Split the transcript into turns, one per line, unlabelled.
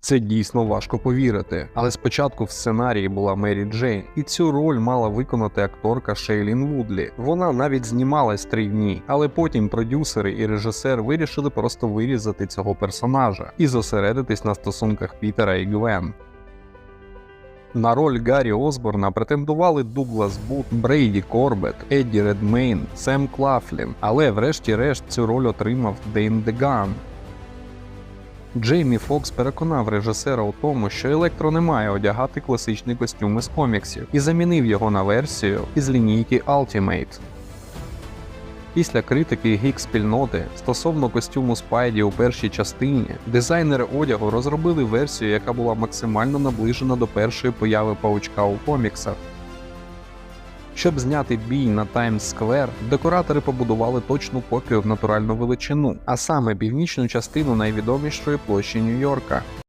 Це дійсно важко повірити, але спочатку в сценарії була Мері Джейн, і цю роль мала виконати акторка Шейлін Вудлі. Вона навіть знімалась три дні, але потім продюсери і режисер вирішили просто вирізати цього персонажа і зосередитись на стосунках Пітера і Гвен. На роль Гаррі Осборна претендували Дуглас Бут, Брейді Корбет, Едді Редмейн, Сем Клафлін, але врешті-решт цю роль отримав Дейн Деган. Джеймі Фокс переконав режисера у тому, що Електро не має одягати класичний костюм із коміксів, і замінив його на версію із лінійки Ultimate. Після критики гік спільноти стосовно костюму Спайді у першій частині, дизайнери одягу розробили версію, яка була максимально наближена до першої появи паучка у коміксах. Щоб зняти бій на Таймс Сквер, декоратори побудували точну копію в натуральну величину, а саме північну частину найвідомішої площі Нью-Йорка.